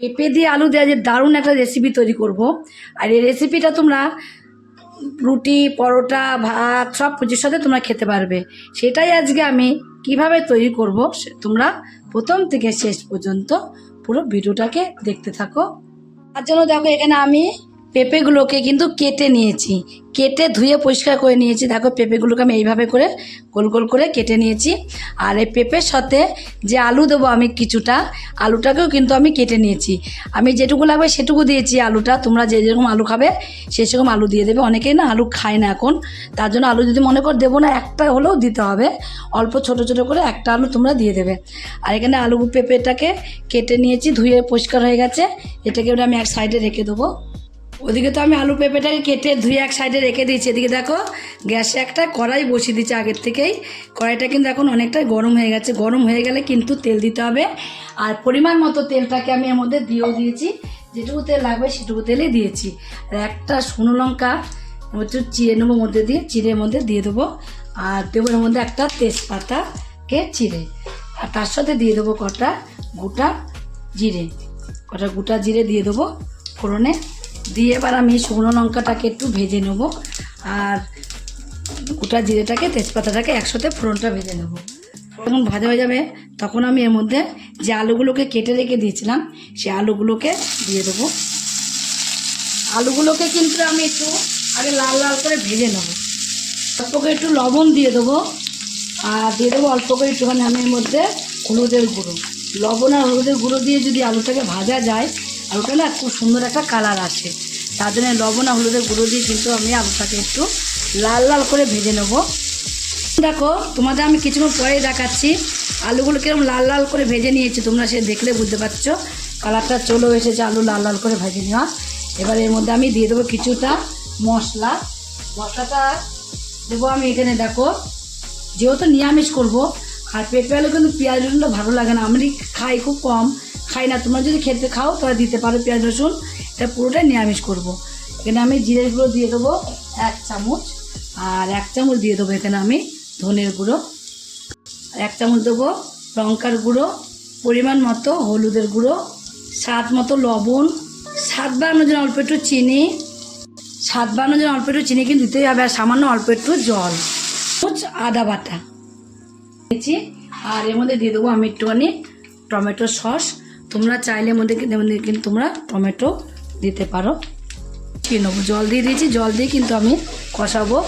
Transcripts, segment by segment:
পেঁপে দিয়ে আলু দেওয়া যে দারুণ একটা রেসিপি তৈরি করব। আর এই রেসিপিটা তোমরা রুটি, পরোটা, ভাত, সব কিছুর সাথে তোমরা খেতে পারবে। সেটাই আজকে আমি কীভাবে তৈরি করব তোমরা প্রথম থেকে শেষ পর্যন্ত পুরো ভিডিওটাকে দেখতে থাকো। তার জন্য দেখো এখানে আমি পেঁপেগুলোকে কিন্তু কেটে নিয়েছি। কেটে ধুয়ে পরিষ্কার করে নিয়েছি। দেখো পেঁপেগুলোকে আমি এইভাবে করে গোল গোল করে কেটে নিয়েছি। আর এই পেঁপের সাথে যে আলু দেবো আমি কিছুটা, আলুটাকেও কিন্তু আমি কেটে নিয়েছি। আমি যেটুকু লাগবে সেটুকু দিয়েছি আলুটা। তোমরা যে যেরকম আলু খাবে, সে সেরকম আলু দিয়ে দেবে। অনেকেই না আলু খায় না এখন। তার জন্য আলু যদি মনে কর দেবো না, একটা হলেও দিতে হবে। অল্প ছোট ছোট করে একটা আলু তোমরা দিয়ে দেবে। আর এখানে আলু পেঁপেটাকে কেটে নিয়েছি, ধুয়ে পরিষ্কার হয়ে গেছে। এটাকে আমি এক সাইডে রেখে দেবো। ওদিকে তো আমি আলু পেঁপেটাকে কেটে ধুয়ে এক সাইডে রেখে দিয়েছি। এদিকে দেখো, গ্যাসে একটা কড়াই বসিয়ে দিয়েছি আগের থেকেই। কড়াইটা কিন্তু এখন অনেকটাই গরম হয়ে গেছে। গরম হয়ে গেলে কিন্তু তেল দিতে হবে। আর পরিমাণ মতো তেলটাকে আমি এর মধ্যে দিয়েও দিয়েছি। যেটুকু তেল লাগবে সেটুকু তেলই দিয়েছি। আর একটা শুকনো লঙ্কা একটু চিড়ে নেব মধ্যে দিয়ে চিড়ের মধ্যে দিয়ে দেবো। আর দেবো এর মধ্যে একটা তেজপাতাকে চিড়ে। আর তার সাথে দিয়ে দেবো কটা গোটা জিরে। কটা গোটা জিরে দিয়ে দেবো ফোড়নে। দিয়ে এবার আমি শুকনো লঙ্কাটাকে একটু ভেজে নেব। আর গোটা জিরেটাকে, তেজপাতাটাকে একসাথে ফোড়নটা ভেজে নেব। যখন ভাজা হয়ে যাবে, তখন আমি এর মধ্যে যে আলুগুলোকে কেটে রেখে দিয়েছিলাম সেই আলুগুলোকে দিয়ে দেবো। আলুগুলোকে কিন্তু আমি একটু আগে লাল লাল করে ভেজে নেব। অল্প করে একটু লবণ দিয়ে দেবো। আর দিয়ে দেবো অল্প করে একটুখানি আমি এর মধ্যে হলুদের গুঁড়ো। লবণ আর হলুদের গুঁড়ো দিয়ে যদি আলুটাকে ভাজা যায় আলুটা না খুব সুন্দর একটা কালার আসে তার জন্য লবণ আর হলুদের গুঁড়ো দিয়ে কিন্তু আমি আলুটাকে একটু লাল লাল করে ভেজে নেব। দেখো, তোমাদের আমি কিছুক্ষণ পরেই দেখাচ্ছি। আলুগুলো কীরকম লাল লাল করে ভেজে নিয়েছি, তোমরা সে দেখলে বুঝতে পারছ। কালারটা চলেও এসেছে আলু লাল লাল করে ভেজে নেওয়া এবার এর মধ্যে আমি দিয়ে দেবো কিছুটা মশলা। মশলাটা দেবো আমি এখানে, দেখো। যেহেতু নিরামিষ করব, আর পেঁপে আলু কিন্তু পেঁয়াজ রসুনটা ভালো লাগে না। আমি খাই খুব কম। খাই না। তোমরা যদি খেতে খাও তাহলে দিতে পারো পেঁয়াজ, রসুন। এটা পুরোটাই নিরামিষ করব। এখানে আমি জিরের গুঁড়ো দিয়ে দেবো এক চামচ। আর এক চামচ দিয়ে দেবো এখানে আমি ধনের গুঁড়ো। আর এক চামচ দেবো লঙ্কার গুঁড়ো। পরিমাণ মতো হলুদের গুঁড়ো। স্বাদ মতো লবণ। স্বাদ বাড়ানোর জন্য অল্প একটু চিনি। স্বাদ বাড়ানোর জন্য অল্প একটু চিনি কিন্তু দিতেই হবে। আর সামান্য অল্প একটু জল। আদা বাটা। দিয়েছি। আর এর মধ্যে দিয়ে দেবো আমি একটুখানি টমেটো সস। তোমরা চাইলে মধ্যে কিন্তু- তোমরা টমেটো দিতে পারো। খেয়ে নেব? জল দিয়ে দিয়েছি। জল দিয়ে কিন্তু আমি কষাবো।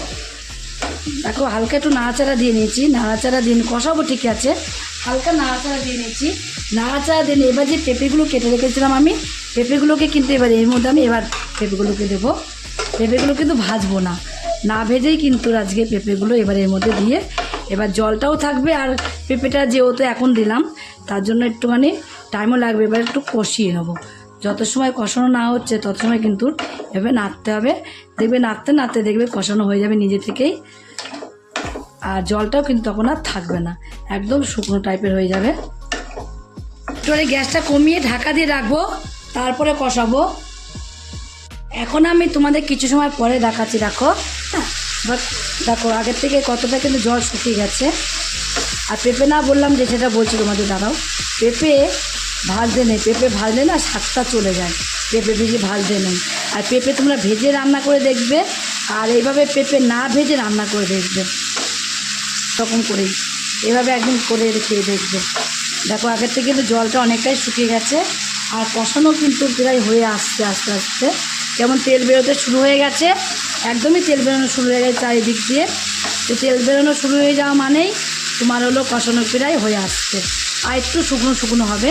দেখো, হালকা একটু নাড়াচাড়া দিয়ে নিয়েছি। নাড়াচাড়া দিয়ে কষাবো ঠিক আছে। হালকা নাড়াচাড়া দিয়ে নিয়েছি। নাড়াচাড়া দিয়ে নিয়ে এবার যে পেঁপেগুলো কেটে রেখেছিলাম আমি, পেঁপেগুলোকে কিন্তু এবার এর মধ্যে আমি এবার পেঁপেগুলোকে দেবো। পেঁপেগুলো কিন্তু ভাজবো না। না ভেজেই কিন্তু আজকে পেঁপেগুলো এবার এর মধ্যে দিয়ে এবার জলটাও থাকবে। আর পেঁপেটা যেহেতু এখন দিলাম, তার জন্য একটুখানি টাইমও লাগবে, এবার একটু কষিয়ে নেব। যত সময় কষানো না হচ্ছে, তত সময় কিন্তু এভাবে নাড়তে হবে। দেখবে নাড়তে নাড়তে দেখবে কষানো হয়ে যাবে নিজে থেকেই। আর জলটাও কিন্তু তখন আর থাকবে না, একদম শুকনো টাইপের হয়ে যাবে। এবারে গ্যাসটা কমিয়ে ঢাকা দিয়ে রাখব, তারপরে কষাবো। এখন আমি তোমাদের কিছু সময় পরে দেখাচ্ছি, দেখো হ্যাঁ বাট দেখো, আগের থেকে কতটা কিন্তু জল শুকিয়ে গেছে। আর পেঁপে না বললাম যে সেটা বলছি তোমাদের, দাঁড়াও। পেঁপে ভাজতে নেই, পেঁপে ভাজলে না স্বাদটা চলে যায়, পেঁপে ভেজে ভাজতে নেই। আর পেঁপে তোমরা ভেজে রান্না করে দেখবে, আর এইভাবে পেঁপে না ভেজে রান্না করে দেখবে, তখন করেই, এভাবে একদিন করে খেয়ে দেখবে। দেখো, আগের থেকে কিন্তু জলটা অনেকটাই শুকিয়ে গেছে, আর কষানো কিন্তু প্রায় হয়ে আসছে আস্তে আস্তে। যেমন তেল বেরোতে শুরু হয়ে গেছে, একদমই তেল বেরোনো শুরু হয়ে গেছে চারিদিক দিয়ে। তো তেল বেরোনো শুরু হয়ে যাওয়া মানেই তোমার হলো কষানো প্রায় হয়ে আসছে। আর একটু শুকনো শুকনো হবে।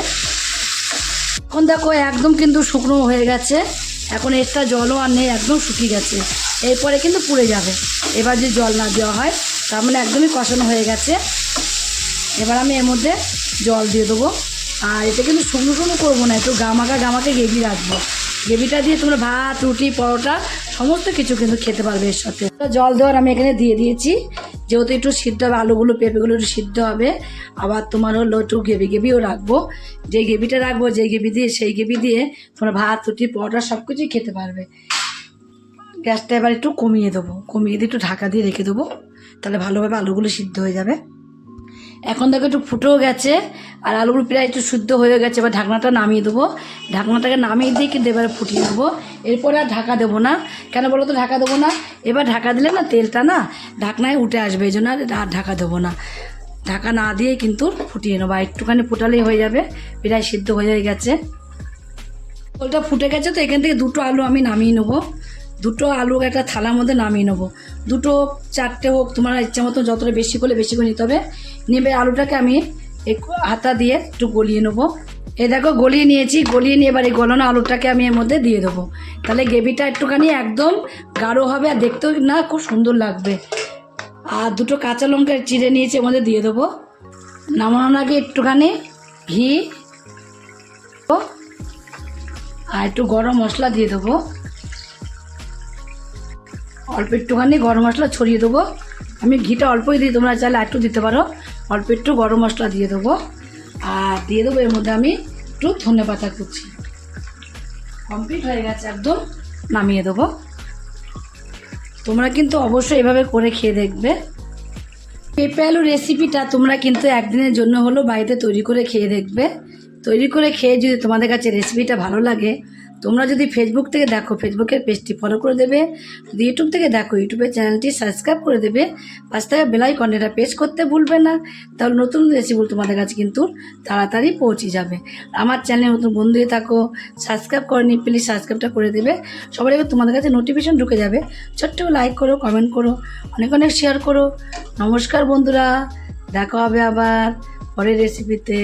এখন দেখো, একদম কিন্তু শুকনো হয়ে গেছে। এখন এক্সট্রা জলও আর নেই, একদম শুকিয়ে গেছে। এরপরে কিন্তু পুড়ে যাবে। এবার যদি জল না দেওয়া হয়, তার মানে একদমই কষানো হয়ে গেছে। এবার আমি এর মধ্যে জল দিয়ে দেবো। আর এটা কিন্তু শুকনো শুকনো করব না, একটু গামাকা গামাকে গ্রেভি রাখব। গ্রেভিটা দিয়ে তোমরা ভাত, রুটি, পরোটা, সমস্ত কিছু কিন্তু খেতে পারবে এর সাথে। জল দেওয়ার আমি এখানে দিয়ে দিয়েছি। যেহেতু একটু সিদ্ধ হবে, আলুগুলো পেঁপেগুলো একটু সিদ্ধ হবে, আবার তোমার হলো একটু গ্রেভি গ্রেভিও রাখব। যে গ্রেভিটা রাখব, যে গ্রেভি দিয়ে, সেই গ্রেভি দিয়ে তোমরা ভাত, রুটি, পরোটা সব কিছুই খেতে পারবে। গ্যাসটা এবার একটু কমিয়ে দেবো, কমিয়ে দিয়ে একটু ঢাকা দিয়ে রেখে দেবো, তাহলে ভালোভাবে আলুগুলো সিদ্ধ হয়ে যাবে। এখন দেখো একটু ফুটেও গেছে, আর আলুগুলো প্রায় একটু শুদ্ধ হয়ে গেছে। এবার ঢাকনাটা নামিয়ে দেবো। ঢাকনাটাকে নামিয়ে দিয়ে কিন্তু এবারে ফুটিয়ে দেবো এরপরে আর ঢাকা দেবো না। কেন বলো তো ঢাকা দেবো না? এবার ঢাকা দিলে না তেলটা না ঢাকনায় উঠে আসবে, এই জন্য আর ঢাকা দেবো না। ঢাকা না দিয়ে কিন্তু ফুটিয়ে নেব। একটুখানি ফুটালেই হয়ে যাবে। প্রায় সিদ্ধ হয়ে গেছে। ওটা ফুটে গেছে তো এখান থেকে দুটো আলু আমি নামিয়ে নেব। দুটো আলু একটা থালার মধ্যে নামিয়ে নেব। দুটো, চারটে হোক, তোমার ইচ্ছা মতো যতটা বেশি করলে বেশি করে নিতে হবে। নেবে আলুটাকে আমি একটু হাতা দিয়ে একটু গলিয়ে নেব। এ দেখো, গলিয়ে নিয়েছি, গলিয়ে নিয়ে এবার এই গলানো আলুটাকে আমি এর মধ্যে দিয়ে দেবো। তাহলে গ্রেভিটা একটুখানি একদম গাঢ় হবে আর দেখতেও না খুব সুন্দর লাগবে। আর দুটো কাঁচা লঙ্কা চিড়ে নিয়েছি, এর মধ্যে দিয়ে দেবো। নামানোর আগে একটুখানি ঘি আর একটু গরম মশলা দিয়ে দেবো। অল্প একটুখানি গরম মশলা ছড়িয়ে দেবো। আমি ঘিটা অল্পই দিই, তোমরা চাইলে একটু দিতে পারো। অল্প একটু গরম মশলা দিয়ে দেবো। আর দিয়ে দেবো এর মধ্যে আমি একটু ধনে পাতা কুচি। কমপ্লিট হয়ে গেছে একদম, নামিয়ে দেবো। তোমরা কিন্তু অবশ্যই এভাবে করে খেয়ে দেখবে। পেঁপে আলু রেসিপিটা তোমরা কিন্তু একদিনের জন্য হলো বাড়িতে তৈরি করে খেয়ে দেখবে। তৈরি করে খেয়ে যদি তোমাদের কাছে রেসিপিটা ভালো লাগে তোমরা যদি ফেসবুক থেকে দেখো ফেসবুকের পেজটি ফলো করে দেবে। যদি ইউটিউব থেকে দেখো ইউটিউবের চ্যানেলটি সাবস্ক্রাইব করে দেবে। পাশ থেকে বেলাই কন্টেন্টটা পেজ করতে ভুলবে না। তাহলে নতুন রেসিপি তোমাদের কাছে কিন্তু তাড়াতাড়ি পৌঁছে যাবে। আমার চ্যানেলে নতুন বন্ধু হয়ে থাকো সাবস্ক্রাইব করেনি প্লিজ সাবস্ক্রাইবটা করে দেবে। সবার এবার তোমাদের কাছে নোটিফিকেশন ঢুকে যাবে। ছোট্ট লাইক করো কমেন্ট করো, অনেক অনেক শেয়ার করো। নমস্কার বন্ধুরা, দেখা হবে আবার পরের রেসিপিতে